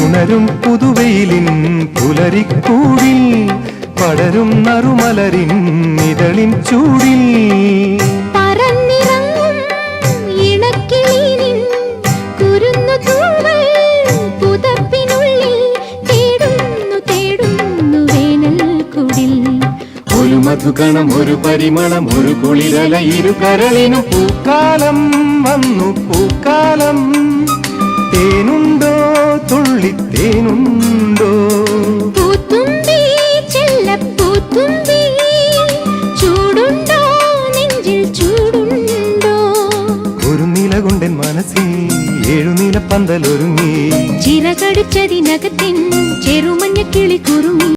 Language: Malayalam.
ഉണരും പുതുവെയിലിൻ പുലരിക്കൂടിൽ പടരും നറുമലരിൻ ഇതളിൻ ചൂടിൽ. ഒരു മധുകണം ഒരു പരിമളം ഒരു കുളിരല ഇരു കരളിനും പൂക്കാലം വന്നു പൂക്കാലം. തേനുണ്ടോ തുള്ളി തേനുണ്ടോ പന്തലൊരുങ്ങി. ചിറകടിച്ചതിനകത്തിൻ ചെറുമഞ്ഞ കിളി കുറുങ്ങി